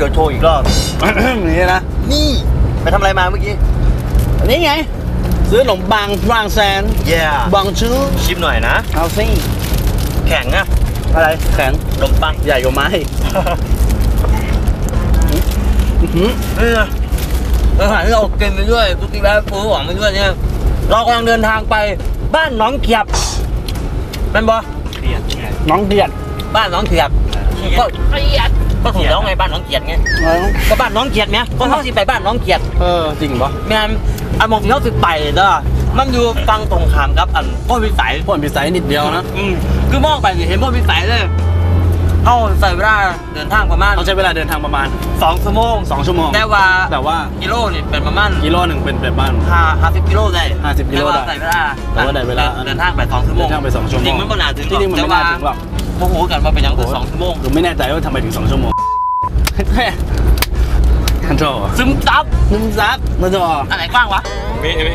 เดี๋ยวโชว์อีกรอบนี่นะ นี่ไปทำอะไรมาเมื่อกี้ อันนี้ไง ซื้อขนมปังฟรางแซนเย่บางชื่อชิมหน่อยนะ เอาสิแข็งอะอะไรแข็งขนมปังใหญ่กว่าไม้อื้อหือเอออาหารที่เรากินไปด้วยกุฏิแวะปูหวังไปด้วยเนี่ยเรากำลังเดินทางไปบ้านหน้องเขียบเป็นบอน้องเดียดบ้านหน้องเขียบก็เขียด ก็ถูกแล้วไงบ้านหน้องเขียดไงเออก็บ้านหน้องเขียดไงก็เขาสิไปบ้านหน้องเขียดเออจริงปะแม่นอันมองที่เขาสิไปเด้อมันอยู่ฟังตรงข้ามกับอันพ่นวิสัยพ่นพิสัยนิดเดียวนะอืมคือมองไปสิเห็นพ่นวิสัยเลยเขาใส่เวลาเดินทางประมาณเราใช้เวลาเดินทางประมาณสองชั่วโมง2ชั่วโมงแต่ว่าแต่ว่ากิโลนี่เป็นประมาณกิโลหนึ่งเป็นแบบบ้านห้าห้าสิบกิโลได้50กิโลได้แต่ว่าใส่เวลาแต่ว่าได้เวลาเดินทางไปสองชั่วโมงเดินทางไปสองชั่วโมงจริงมันไม่น่าถึงหรที่อกนี่มันแต่ไม่ว่าน่าถึงหรอก โมโหกันมาเป็นยังคือสองชั่วโมงคือไม่แน่ใจว่าทำไมถึง2ชั่วโมงคันโทรซึมซับนุ่มซับมาจออะไรกว้างวะ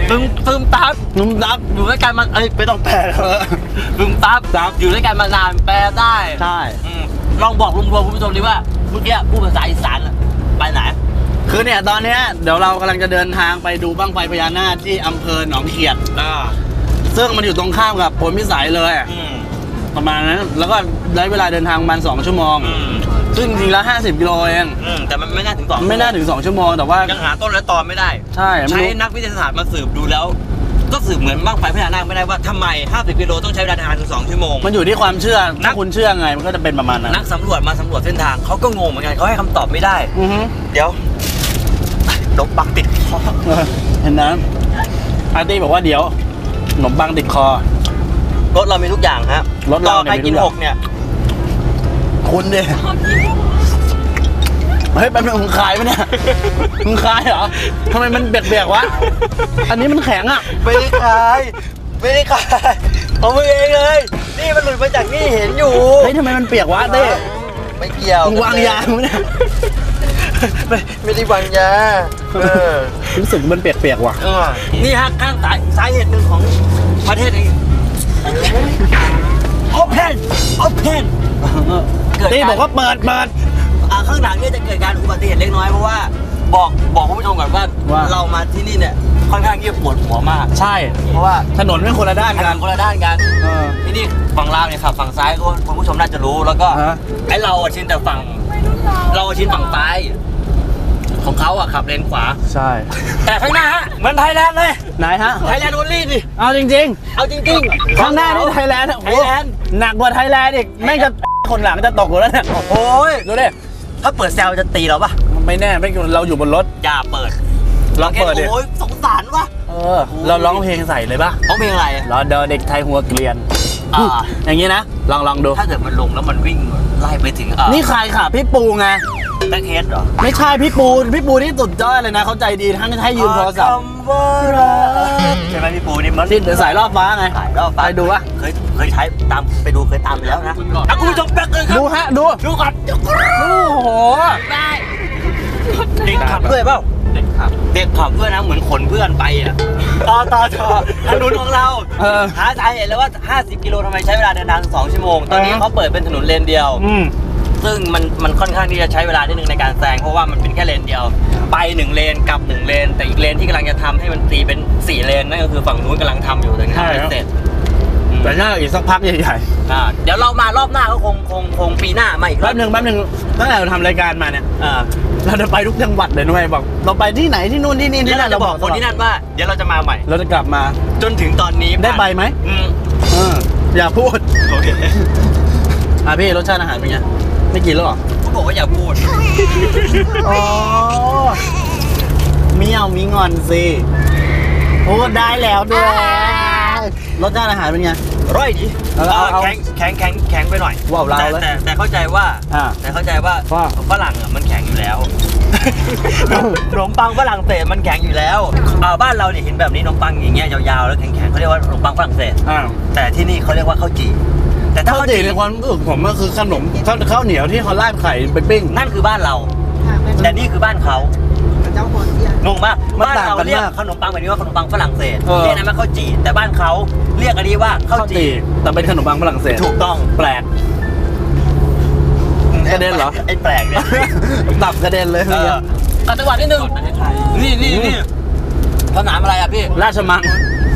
ซึมซึมซับนุ่มซับอยู่ด้วยกันมันเอ้ยไม่ต้องแปลแล้วซึมซับซับอยู่ด้วยกันมานานแปลได้ใช่อืมลองบอกรวมๆคุณผู้ชมดิว่าเมื่อกี้พูดภาษาอีสานอะไปไหนคือเนี่ยตอนเนี้ยเดี๋ยวเรากำลังจะเดินทางไปดูบ้างไฟพญานาคที่อำเภอหนองเขียดอ่าซึ่งมันอยู่ตรงข้ามกับพลพิสัยเลยอืม ประมาณนั้น แล้วก็ได้เวลาเดินทางประมาณ2ชั่วโมง อืมซึ่งจริงๆแล้ว50กิโลเองอืมแต่มันไม่น่าถึงสองไม่น่าถึง2ชั่วโมง แต่ว่ายังหาต้นและตอนไม่ได้ ใช่ไม่ใช้รู้นักวิทยาศาสตร์มาสืบดูแล้ว ก็สืบเหมือนบ้างไฟพญานาคไม่ได้ว่าทำไม 50กิโลต้องใช้เวลาเดินทางถึง2ชั่วโมง มันอยู่ที่ความเชื่อนัถ้าก คุณเชื่อไงมันก็จะเป็นประมาณนั้นนักสำรวจมาสำรวจเส้นทางเขาก็งงเหมือนกันเขาให้คำตอบไม่ได้ อือฮึเดี๋ยวดกปักติดคอเออเห็นนะอาร์ตี้บอกว่าเดี๋ยวขนมปังติดคอ รถเรามีทุกอย่างฮะรถเราต่อเนี่ยใครกินมีทุกอย่าง หกเนี่ย คุณดิเฮ้ยแป๊บนึงมึงคายปะเนี่ยมึงคายเหรอทำไมมันเบียกๆวะ อันนี้มันแข็งอะ ไม่ได้ขาย ไม่ได้ขายเอามือเองเลย นี่มันหลุดมาจากนี่เห็นอยู่ เฮ้ยทำไมมันเปียกวะเต้ไม่เกี่ยวมึงวางยามึงเนี่ยไม่ไม่ได้วางยาเออรู้สึกมันเปียกๆว่ะ เออนี่ฮะข้างสายสาเหตุหนึ่งของประเทศ นี้โอเพนโอเพนเกิดการเต้บอกว่าเปิดเปิด อ่าข้างหลังเนี่ยจะเกิดการอุบัติเหตุเล็กน้อยเพราะว่าบอกบอกคุณผู้ชมก่อนว่าว่า เรามาที่นี่เนี่ยค่อนข้างที่จะปวดหัวมาก ใช่ เพราะว่าถนนไม่คนละด้านทากันงคนละด้านกัน เออ ที่นี่ฝั่งลาวเนี่ยขับฝั่งซ้ายก็คุณผู้ชมน่าจะรู้แล้วก็ฮะ ไอเราอะชินแต่ฝั่ง เราอะชินฝั่งซ้าย ของเขาอะขับเลนขวา ใช่ แต่ข้างหน้าฮะเหมือนไทยแลนด์เลยไหนฮะ ไทยแลนด์โอลี่ดิเอาจริง เอาจริงๆข้างหน้านี่ไทยแลนด์ไทยแลนด์ หนักกว่าไทยแลนด์อีกแม่งจะคนหลังจะตกอยู่แล้วเนี่ยโอ้ยดูดิถ้าเปิดแซวจะตีเราปะไม่แน่ไม่เราอยู่บนรถ อย่าเปิดลองเปิดดิโอ้ยสงสารวะเออ เราร้องเพลงใส่เลยป่ะร้องเพลงอะไรรอเดอเด็กไทยหัวเกลียน อ่าอย่างนี้นะ ลองลองดู ถ้าเกิดมันลงแล้วมันวิ่งไล่ไปถึงเอ่อนี่ใครค่ะ พี่ปูไงแบ็คเฮดเหรอ ไม่ใช่พี่ปู พี่ปูที่สุดยอดเลยนะ เขาใจดีทั้งให้ยืมโทรศัพท์คำว่ารักใช่ไหมพี่ปูนี่มันที่เดินสายรอบฟ้าไงถ่ายรอบไปดูวะเคยเคยใช้ตามไปดูเคยตามไปแล้วนะอะคุณผู้ชมแป๊บนึงครัดูบฮะดูดูก่อนเดี๋ยวโอ้โหได้เด็กขับด้วยเปล่า เด็กขับ เด็กขับด้วยนะเหมือนขนเพื่อนไปอะต่อต่อต่อถนนของเราเออหาสาเหตุแล้วว่า 50 กิโลทำไมใช้เวลาเดินทางถึง2ชั่วโมง ตอนนี้เออเขาเปิดเป็นถนนเลนเดียว อืม ซึ่งมันมันค่อนข้างที่จะใช้เวลาที่หนึ่งในการแซงเพราะว่ามันเป็นแค่เลนเดียว ไปหนึ่งเลนกลับหนึ่งเลน แต่อีกเลนที่กำลังจะทำให้มันตีเป็นสี่เลนนั่นก็คือฝั่งนู้นกำลังทำอยู่แต่ยังใช่ทำไม่ครับเสร็จอืม แต่น่าอีกสักพักใหญ่อ่าเดี๋ยวเรามารอบหน้าก็คงคงคงปีหน้ามาอีกๆรอแป๊บบหนึ่งแป๊บหนึ่งตั้งแต่เราทำรายการมาเนี่ย อ่าเราจะไปทุกจังหวัดเลยนุ้ยบอก เราไปที่ไหนที่นู่นที่นี่เดี๋ยที่วนั่เรานจะบอกคนที่นั่นว่า เดี๋ยวเราจะมาใหม่ เราจะกลับมาจนถึงตอนนี้ได้ไปไหมอืมเอออย่าพูด โอเคอะพี่รสชาติอาหารเป็นไงไม่กินแล้วเหรอเขาบอกว่าอย่าพูด อ๋อมีเอามีงอนสิโอ้ได้แล้วด้วย รสชาติอาหารเป็นไง ร่อยดีเอาเอาเอาแข็งแข็งแข็งแข็งไปหน่อยว้าวลาวแต่เลยแต่แต่เข้าใจว่าอ่าแต่เข้าใจว่าว่า ฝรั่งอะมันแข็งอยู่แล้ว ขนมปังฝรั่งเศสมันแข็งอยู่แล้วอ่าบ้านเราเนี่ยเห็นแบบนี้ขนมปังอย่างเงี้ยยาวๆแล้วแข็งๆเขาเรียกว่าขนมปังฝรั่งเศส อ่าแต่ที่นี่เขาเรียกว่าข้าวจี่แต่ถ้าข้าวข้าวจี่จี่ในความรู้สึกผมก็คือขนมข้าวข้าวเหนียวที่เขาราดไข่ไปปิ้ง นั่นคือบ้านเรา แต่นี่คือบ้านเขา งงมากมันบ้านต่างเรากันเรียกมากขนมปังแบบนี้ว่าขนมปังฝรั่งเศสเออ เรียกนั้นว่าข้าวจี่แต่บ้านเขาเรียกอันนี้ว่าข้าวจี่แต่เป็นขนมปังฝรั่งเศสถูกต้องแปลก กระเด็นเหรอ ไอ้แปลกเนี่ยตับกระเด็นเลยเออเอาจังหวะนิดนึงนี่นี่นี่สนามอะไรอะพี่ราชมัง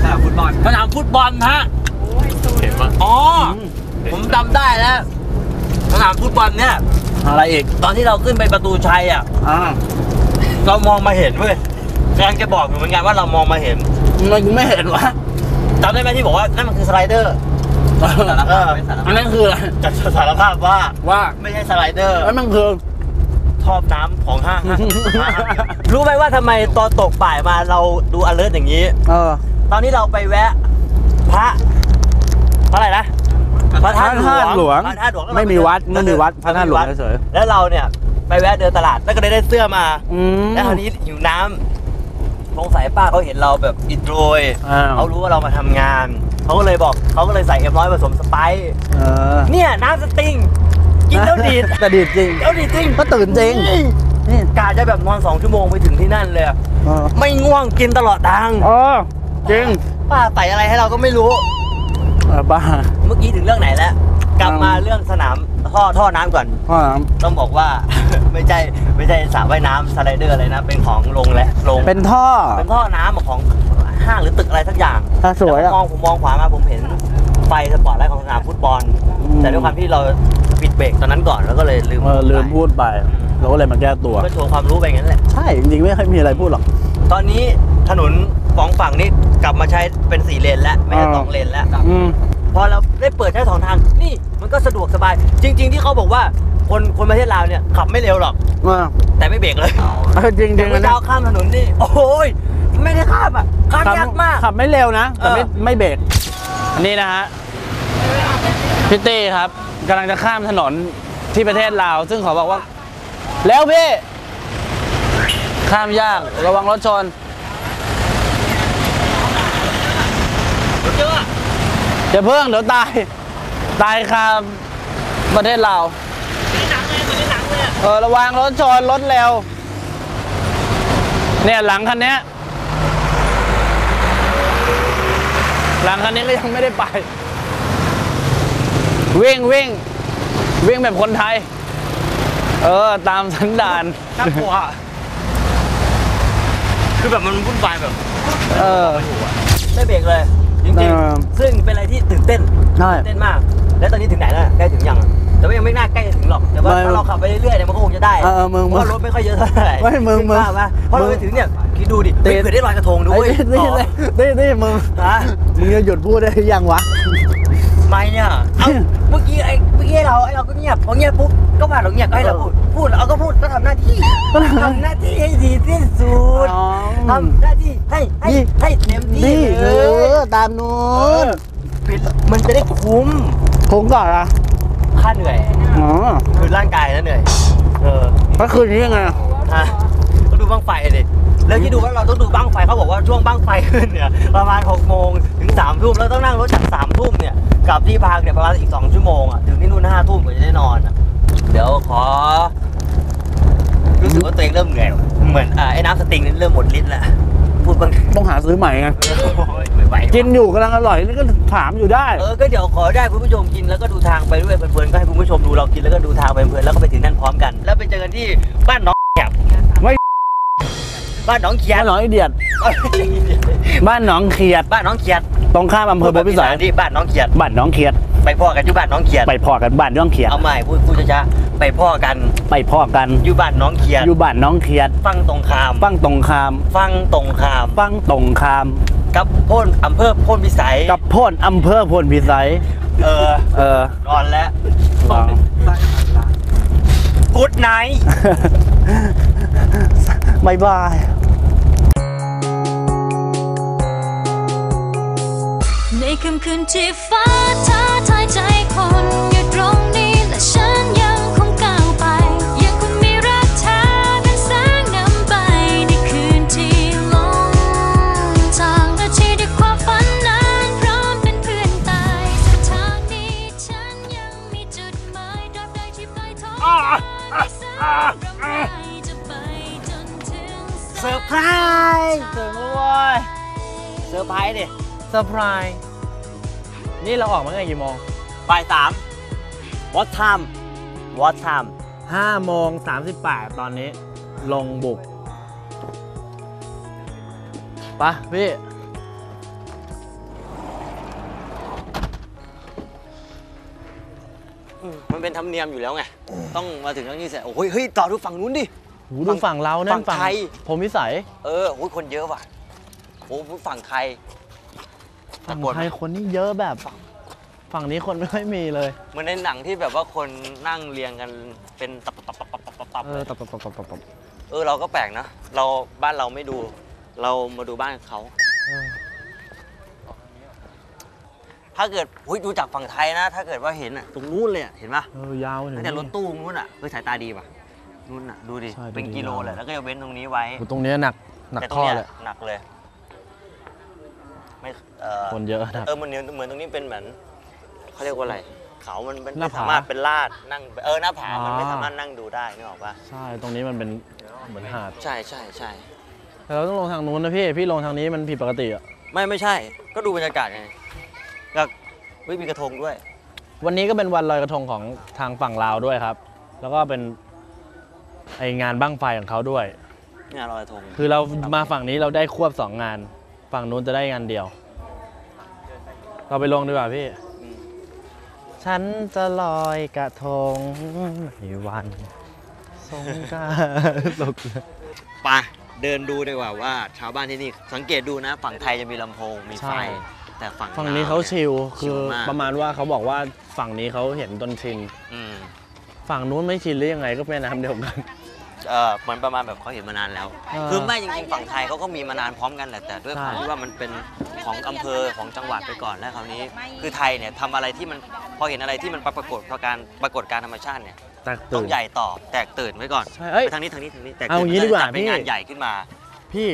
สนามฟุตบอลสนามฟุตบอลฮะเห็นปะอ๋อผมจำได้แล้วสนามฟุตบอลเนี่ย อะไรอีกตอนที่เราขึ้นไปประตูชัยอะ อ่า เรามองมาเห็นเว้ยกำลังจะบอกอยู่เหมือนกันว่าเรามองมาเห็นมันกูไม่เห็นวะจำได้ไหมที่บอกว่านั่นมันคือสไลเดอร์เอออันนั้นคืออะไรจะสารภาพว่าว่าไม่ใช่สไลเดอร์แล้วมันคือท่อน้ำของห้างรู้ไหมว่าทำไมตอนตกบ่ายมาเราดู alert อย่างนี้ เออ ตอนนี้เราไปแวะ พระพระอะไรนะพระธาตุหลวงพระธาตุหลวงแล้วเราไม่มีวัดไม่มีวัดพระธาตุหลวงเฉยแล้วเราเนี่ย ไปแวะเดินตลาดแล้วก็ได้ได้เสื้อมา อืมแล้วคราวนี้หิวน้ำสงสัยป้าเขาเห็นเราแบบอิดโรยอ้าวเขารู้ว่าเรามาทำงาน เขาก็เลยบอกเขาก็เลยใส่เอ็มร้อยผสมสไปซ์เออเนี่ยน้ำสติง กินแล้วดีดแต่ดีดจริง แล้วดีดจริงก็ตื่นจริง นี่กาจะแบบนอนสองชั่วโมงไปถึงที่นั่นเลยอะเออไม่ง่วงกินตลอดทางเออจริงป้าใส่อะไรให้เราก็ไม่รู้ เออบ้า เมื่อกี้ถึงเรื่องไหนแล้ว กลับมาเรื่องสนามท่อท่อน้ำก่อน พ่อน้ต้องบอกว่า ไม่ใช่ไม่ใช่สระว่ายน้ำสไลเดอร์อะไรนะ เป็นของโรงและโรงำเป็นท่อ เป็นท่อน้ำของห้างหรือตึกอะไรสักอย่างอะสวยอะแล้มองผมมองขวามาผมเห็นไฟสปอร์ตไลท์ของสนามฟุตบอล อืม แต่ด้วยความที่เราปิดเบรกตอนนั้นก่อนแล้วก็เลยลืมเออลืมพูดไปเราก็เลยมาแก้ตัว ก็โชว์ความรู้ไปงั้นแหละ ใช่ จริงๆ ไม่ค่อยมีอะไรพูดหรอก ตอนนี้ถนนสองฝั่งนี้กลับมาใช้เป็นสี่เลนแล้วไม่ใช่อ่า สองเลนแล้ว อืม พอเราได้เปิดใช้สองทางนี่ มันก็สะดวกสบาย จริง ๆ ที่เขาบอกว่าคนคนประเทศลาวเนี่ยขับไม่เร็วหรอก อ่าแต่ไม่เบรกเลยเออจริงจริงเมื่อนะเช้าข้ามถนนนี่ โอ้ยไม่ได้ข้ามอะข้ามยากมาก ขับไม่เร็วนะ แต่ไม่เออ ไม่เบรกอันนี้นะฮะพี่ตี้ครับกำลังจะข้ามถนนที่ประเทศลาว ซึ่งเขาบอกว่า แล้วพี่ ข้ามยากระวังรถชนเยอะอย่าเพิ่งเดี๋ยวตาย ตายคาประเทศลาวในหนังเลยเหมือนในหนังเลยอะเออระวังรถชนรถเร็ว เนี่ยหลังคันเนี้ยหลังคันนี้ก็ยังไม่ได้ไป วิ่งวิ่งวิ่งแบบคนไทย เออ ตามสันดาน น่ากลัวอะคือแบบมันวุ่นวายแบบเออ ไม่เบรกเลย จริงเออ ๆ ซึ่งเป็นอะไรที่ตื่นเต้นใช่ ตื่นเต้นมาก แล้วตอนนี้ถึงไหนแล้วใกล้ถึงยังอะแต่ว่ายังไม่น่าใกล้จะถึงหรอกแต่ว่าไม่ถ้าเราขับไปเรื่อยๆเนี่ยมันก็คงจะได้เออเออมึงเพราะว่ารถไม่ค่อยเยอะเท่าไหร่ไม่มึงมึงนึกภาพปะเพราะเราไปถึงเนี่ยคิดดูดิติดไม่เคยได้ลอยกระทงด้ไอ้วยนี่นี่นี่นี่มึงฮะมึงจะหยุดพูดได้หรือยังวะไม่เนี่ยเอ้าเมื่อกี้ไอ้เมื่อกี้เราไอ้เราก็เงียบพอเงียบปุ๊บก็ว่าเราเงียบก็ให้เราพูดพูดเราก็พูดก็ทำหน้าที่ทำหน้าที่ให้ดีที่สุดอ๋อทำหน้าที่ให้ให้นี่ให้เต็มที่นี่เลเอยอตามนู้นปิดมันจะได้คุ้ม ผมก่อนอะค่าเหนื่อย อ๋อคือร่างกายนะเหนื่อย เออเมื่อคืนนี้ยังไงอะฮะก็ดูบ้างไฟดิแล้วที่ดูว่าเราต้องดูบ้างไฟเขาบอกว่าช่วงบ้างไฟขึ้นเนี่ยประมาณ6โมงถึง3ทุ่มแล้วต้องนั่งรถจาก3ทุ่มเนี่ยกลับที่พักเนี่ยประมาณอีก 2 ชั่วโมงอะถึงที่นู่น5ทุ่มกว่าจะได้นอนอะเดี๋ยวขอ รู้สึกว่าตัวเองเริ่มเหนื่อยว่ะเหมือนอ่าไอ้น้ำสติงนี่เริ่มหมดฤทธิ์แล้ว พูดบ้างต้องหาซื้อใหม่ไงโอ้ยไม่ไหวกินอยู่กำลังอร่อยนี่ก็ถามอยู่ได้ เออ ก็เดี๋ยวขอได้คุณผู้ชมกินแล้วก็ดูทางไปด้วยเพลินๆก็ให้คุณผู้ชมดูเรากินแล้วก็ดูทางไปเพลินๆแล้วก็ไปถึงนั่นพร้อมกัน แล้วไปเจอกันที่บ้านน้องแขบไม่บ้านน้องเขียบ้าดนหนองอีเดียดบ้านหนองเขียดบ้านน้องเขียดตรงข้ามอำเภอโพธิพิสัยที่บ้านน้องเขียดบ้านหนองเขียด ไปพ่อกันอยู่บ้านน้องเขียดไปพ่อกันบ้านน้องเขียดเอาใหม่พูดพูดช้าๆไปพ่อกันไปพ่อกันอยู่บ้านน้องเขียดอยู่บ้านน้องเขียดฟังตรงคามฟังตรงคามฟังตรงคามฟังตรงคาม กับพ่นอำเภอพ่นพิสัยกับโพ่นอำเภอโพนพิสัย เออเออนอนแล้วลองกูดไนท์บายบาย ค่ำคืนที่ฟ้าท้าทายใจคนอยู่ตรงนี้และฉันยังคงก้าวไป ยังคงมีรักเธอเป็นแสงนำไปในคืนที่ลงทางและที่ด้วยความฝันนั้นพร้อมเป็นเพื่อนตายเส้นทางนี้ฉันยังมีจุดหมายตราบใดที่ปลายทางไม่แสนเราไม่จะไปจนถึงเซอร์ไพรส์เซอร์ไพรส์ดิ เซอร์ไพรส์ นี่เราออกมาตั้งแต่กี่โมงบ่ายสาม what time what time 5โมง38ตอนนี้ ลงบุกไปะพี่อืมมันเป็นธรรมเนียมอยู่แล้วไง ต้องมาถึงตรงนี้เสร็จโอ้ยเฮ้ยต่อดูฝั่งนู้นดิ หูดูฝั่งเรานั่ฝั่นงฝั่งไทย ผมวิสัย เออโอ้ยคนเยอะว่ะโอ้ยฝั่งไทย ฝั่งตะโกนไทยคนนี่เยอะแบบ ฝั่งนี้คนไม่ค่อยมีเลยเหมือนในหนังที่แบบว่าคนนั่งเรียงกันเป็นตับตับตับตับตับตับตับเออตับตับตับตับตับตับเออเราก็แปลกนะ เราบ้านเราไม่ดู เรามาดูบ้านเขาเออถ้าเกิดหุ้ยดูจากฝั่งไทยนะ ถ้าเกิดว่าเห็นอะตรงนู้นเลยอะเห็นปะเออยาวถึตั้งงแต่รถนี่ตู้นู้นอะเฮ้ยสายตาดีป่ะนู้นอะดูดิใช่ดูเป็นดีกิโลมากเลยแล้วก็จะเว้นตรงนี้ไว้โอ้ตรงเนี้ยหนักหนักแต่ตรข้งอเนี้ยเลยหนักเลย ไม่เออคนเยอะหนักเออมันเหมือนเหมือนตรงนี้เป็นเหมือนเขาเรียกว่าอะไร เขามันมันหไม่น้าผาสามารถเป็นลาดนั่งเออหน้าผามันไม่อ่า สามารถนั่งดูได้นึกออกปะใช่ตรงนี้มันเป็นเหมือนหาด ใช่ใช่ใช่แต่เราต้องลงทางนู้นนะพี่ พี่ลงทางนี้มันผิดปกติอะ ไม่ไม่ใช่ ก็ดูบรรยากาศไงก็เฮ้ยมีกระทงด้วย วันนี้ก็เป็นวันลอยกระทงของทางฝั่งลาวด้วยครับ แล้วก็เป็นไองานบั้งไฟของเขาด้วย งานลอยกระทงคือเรามาฝั่งนี้เราได้ควบสองงาน ฝั่งนู้นจะได้งานเดียว เราไปลงดีกว่าพี่มฉันจะลอยกระทงในวันสงกรานต์ไปเดินดูดีกว่าว่า ชาวบ้านที่นี่สังเกตดูนะ ฝั่งไทยจะมีลำโพงมีไฟ ใช่ แต่ฝั่งฝั่งนี้ลวเขานี่ยชิลชิคือลมากประมาณว่าเขาบอกว่าฝั่งนี้เขาเห็นจนชิน อืม ฝั่งนู้นไม่ชินหรือยังไงก็แม่น้ำเดียวกัน เออเหมือนประมาณแบบเขาเห็นมานานแล้ว เออ คือไม่จริงๆฝั่งไทยเขาก็มีมานานพร้อมกันแหละแต่ด้วยใช่ความที่ว่ามันเป็นของอำเภอของจังหวัดไปก่อนแล้วคราวนี้ คือไทยเนี่ยทำอะไรที่มันพอเห็นอะไรที่มันปรากฏปรากฏปรากฏการณ์ธรรมชาติเนี่ย แตกต้อตื่งน ใหญ่ต่อแตกตื่นไว้ก่อนใช่เอ้ยไปทางนี้ทางนี้ทางนี้แตกเอาตื่นอย่างนี้ดีกว่าจัเป็นพี่ งานใหญ่ขึ้นมาพี่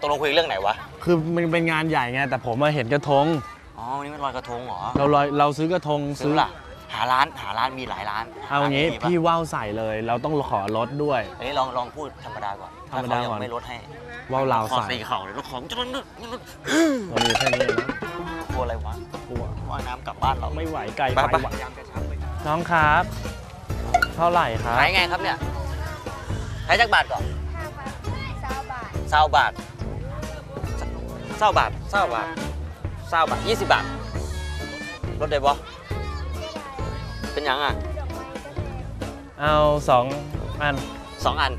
ตกลงคุยเรื่องไหนวะคือมันเป็นงานใหญ่ไงแต่ผมมาเห็นกระทง อ๋อวันนี้มันลอยกระทงเหรอ เราลอยเราซื้อกระทงซื้อละ หาร้านหาร้านมีหลายร้านเอางี้ร้นดีปะพี่ว่าวใส่เลยเราต้องขอลดด้วย อันนี้ลองลองพูดธรรมดาก่อนธรรมดาถ้เขก่อน ยังไม่ลดให้ว่าวลาวคอใส่ตีเข่าเลยแล้วของจะลดเรามีแค่นี้เองนะกลัวอะไรวะกลัวว่ายน้ำกลับบ้านเรา ไม่ไหวไกลไปไปไป ว่ะน้องครับ เท่าไหร่ครับ ขายไงครับเนี่ยขายจักบาทก่อนเศร้าบาทเศร้าบาทเศร้าบาทเศร้าบาทยี่สิบบาทลดได้บ่ เป็นหยังอะเอาสองอันสองอัน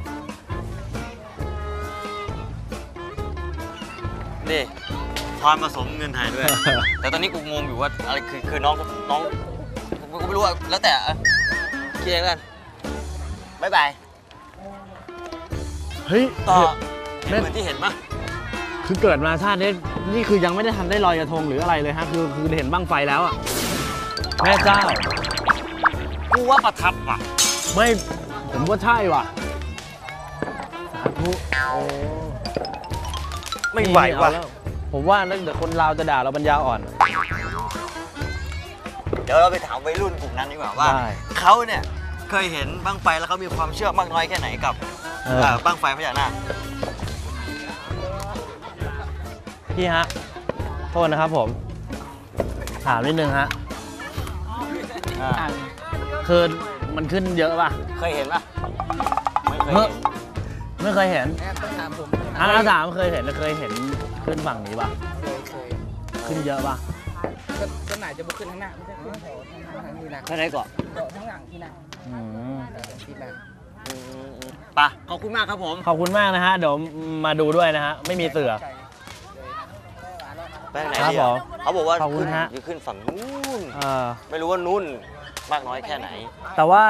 นี่ทอนผสมเงินไทยด้วย แต่ตอนนี้กูงงอยู่ว่าอะไรคือคือน้องน้องกูกูไม่รู้อะแล้วแต่อะคิดเองแล้วกันบ๊ายบายเฮ้ยต่อเห็นเหมือนที่เห็นปะคือเกิดมาชาตินี้นี่คือยังไม่ได้ทันได้ลอยกระทงหรืออะไรเลยฮะ คือคือเห็นบั้งไฟแล้วอะแม่เจ้า กูว่าประทับว่ะ ไม่ผมว่าใช่ว่ะสาธุโอ้ไม่ไหวว่ะ นี่เอาแล้ผมว่านั่นเดี๋ยวคนลาวจะด่าเราปัญญาอ่อน เดี๋ยวเราไปถามวัยรุ่นกลุ่มนั้นดีกว่าว่าได้เขาเนี่ยเคยเห็นบ้างไฟแล้วเขามีความเชื่อมากน้อยแค่ไหนกับเออ เอ่อบ้างไฟพญานาคพี่ฮะ โทษนะครับผม ถามนิดนึงฮะ อ่า คือมันขึ้นเยอะป่ะ เคยเห็นปะไม่เคยเฮ้ยเห็นไม่เคยเห็นต้องถามผมอ่าถามเคยเห็นเคยเห็นขึ้นฝั่งนี้ป่ะ เคยเคยขึ้นเยอะป่ะก็ก็ไหนจะบุกขึ้นข้างหน้าไม่ใช่ขึ้นแถวข้างหน้าทางนี้นะแค่ไหนก่อนเดาะข้างหลังที่นั่งอืมเดาะที่นั่งปะขอบคุณมากครับผม ขอบคุณมากนะฮะ เดี๋ยวมาดูด้วยนะฮะ ไม่มีเสือไก่เลยไปทางไหนครับดีผอะมเขาบอกว่าขอบคุณขึ้นฮะจะขึ้นฝั่งนู้นเออไม่รู้ว่านู้น มากน้อยแค่ไหน แต่ว่า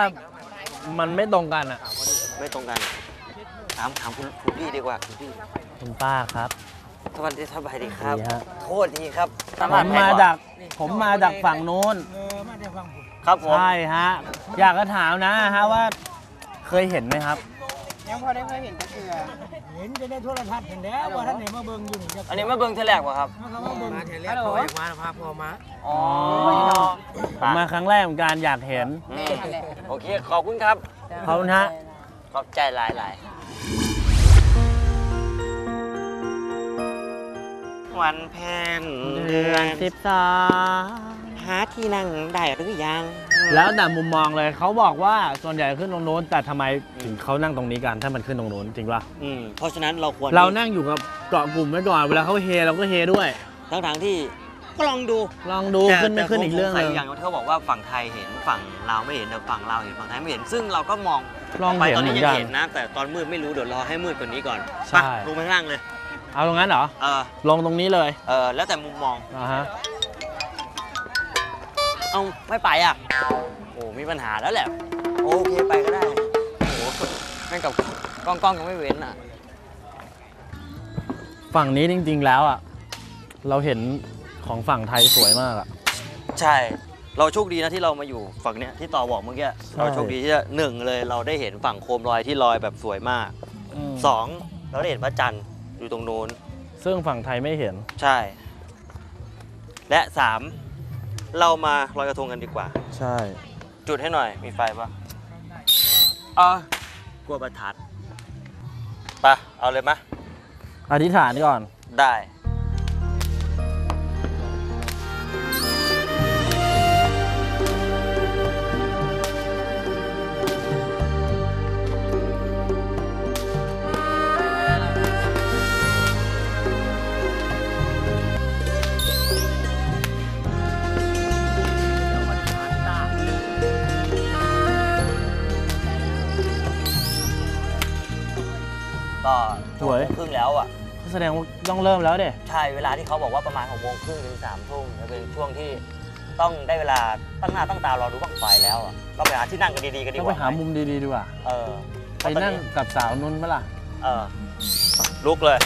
มันไม่ตรงกันอะ ไม่ตรงกัน ถามถามคุณคุณพี่ดีกว่าคุณพี่คุณป้าครับ สวัสดีสบายดีครับ ดีฮะ โทษทีครับผมมาจากผมมาจากฝั่งนู้นเออมาได้ฟังผมครับผม ใช่ฮะ อยากจะถามนะฮะว่า เคยเห็นไหมครับ ยังพอได้เคยเห็นกระเสือเห็นจะได้โทรทัศน์เห็นแล้วว่าท่านไหนมาเบิ่งอยู่นี่จะอันนี้มาเบิ่งเทแรกวะครับ มาเขามาเบิ่งมาแถวแรกพ่ออยากมาพาพ่อมาอ๋อผมมาครั้งแรกเหมือนกันอยากเห็นอืมโอเค ขอบคุณครับ ขอบคุณฮะ ขอบใจหลายหลายวันเพ็ญเดือนสิบสองหาที่นั่งได้หรือยัง แล้วแต่มุมมองเลยเขาบอกว่าส่วนใหญ่ขึ้นตรงนู้น แต่ทำไมถึงเขานั่งตรงนี้กันถ้ามันขึ้นตรงนู้นจริงป่ะอืมเพราะฉะนั้นเราควรเรานั่งอยู่กับเกาะกลุ่มไว้ก่อนเวลาเขาเฮเราก็เฮด้วย ทั้งทางๆที่ก็ลองดูลองดูขึ้นไม่ขึ้นอีกเรื่องหแต่นึผมงสอย่างที่เขาบอกว่าฝั่งไทยเห็นฝั่งลาวไม่เห็นแต่ฝั่งลาวเห็นฝั่งไทยไม่เห็นซึ่งเราก็มองลองไปเห็นตอนเหมืนี้อนยังกันเห็นนะ แต่ตอนมืดไม่รู้เดี๋ยวรอให้มืดกว่านี้ก่อนใช่ ไปลงไปข้างล่างเลยเอาตรงนั้นเหรอเออลงตรงนี้เลยเออแล้วแต่มุมมอง อ่าฮะ เอาไม่ไปอะ โอ้มีปัญหาแล้วแหละ โอเคไปก็ได้โอ้โหแม่งกับกล้องกล้องยังไม่เว้นอะ ฝั่งนี้จริง ๆ แล้วอะ เราเห็นของฝั่งไทยสวยมากอะ ใช่ เราโชคดีนะที่เรามาอยู่ฝั่งเนี้ยที่ต่อบอกเมื่อกี้ใช่เราโชคดีที่จะหนึ่งเลยเราได้เห็นฝั่งโคมลอยที่ลอยแบบสวยมากมสองเราได้เห็นพระจันทร์อยู่ตรงนู้น ซึ่งฝั่งไทยไม่เห็น ใช่ และสาม เรามาลอยกระทงกันดีกว่า ใช่จุดให้หน่อย มีไฟปะอะกลัวประทัดไปะเอาเลยมะอธิษฐานก่อน ได้ แสดงว่าต้องเริ่มแล้วเด้ใช่เวลาที่เขาบอกว่าประมาณหกโมงครึ่งถึงสามทุ่มจะเป็นช่วงที่ต้องได้เวลาตั้งหน้าตั้งตารอดูบั้งไฟแล้วอะก็ไปหาที่นั่งกันดีๆกันดีต้องกไปว่าหามุมดีๆดีกว่าเออไปนั่งกับสาวนุ่นเมื่อล่ะ เออลุกเลย